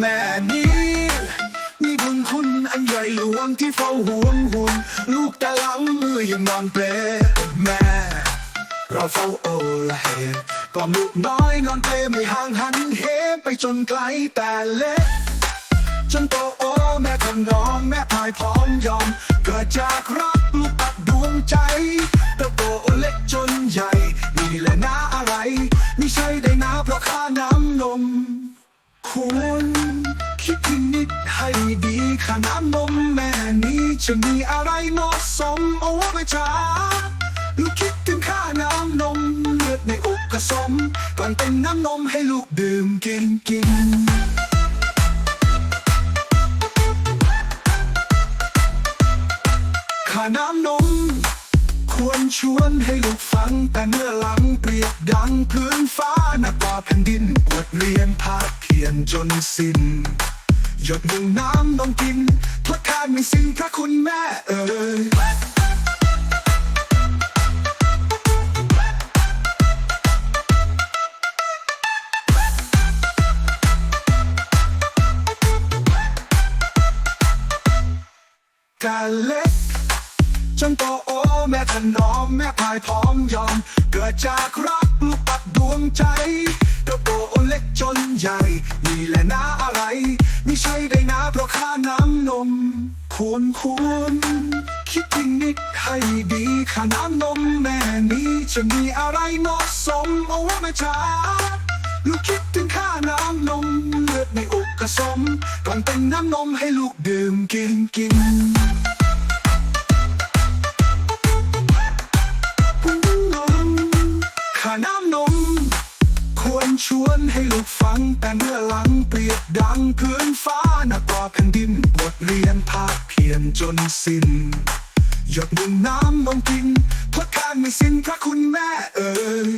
แม่นี้มีบุญคุณอันใหญ่หลวงที่เฝ้าห่วงห่วงลูกต่หลังมือยังนอนเปลแม่ เราเฝ้าโอละเหตกล่อมลูกน้อยนอนเปลไม่ห่างหันเหไปจนไกลแต่เล็กจนโตโอแม่ทำน้องแม่พายพร้อมยอม เกิดจากรักลูกปักดวงใจเติบโตเล็กจนใหญ่นี่แหละนะอะไร ไม่ใช่ได้นะเพราะค่าน้ำนมควร คิดนิจให้ดีค่าน้ำนมแม่นี้จะมีอะไรเหมาะสมโอ้แม่จ๋าลูกคิดถึงค่าน้ำนมเลือดในอกผสมก่อนเป็นน้ำนมให้ลูกดื่มกินกินค่าน้ำนมควรชวนให้ลูกฟัง แต่เมื่อหลังเปรียบดังพื้นฟ้าหนักกว่าแผ่นดินบทเรียนภาคเพียนจนสิ้น หยดหนึ่งน้ำนมกินทดแทนไม่สิ้นพระคุณแม่เอ่ยกาเล็กจนโตโอแม่ถนอมแม่พายพร้อมยอม เกิดจากรักลูกปักดวงใจเติบโตเล็กจนใหญ่นี่แหละนะ ไม่ใช่ได้นะเพราะค่าน้ำนม ควรควร คิดพินิจให้ดีค่าน้ำนมแม่นี้จะมีอะไรเหมาะสมเอาว่าแม่จ๋าลูกคิดถึงค่าน้ำนมเลือดในอกกระสมก่อนเป็นน้ำนมให้ลูกดื่มกินกินค่าน้ำนม ชวนให้ลูกฟัง แต่เมื่อหลังเปรียบดังพื้นฟ้าหนักกว่าแผ่นดินบทเรียนภาคเพียนจนสิ้น หยดหนึ่งน้ำมองกินทดแทนไม่สิ้นพระคุณแม่เอ่ย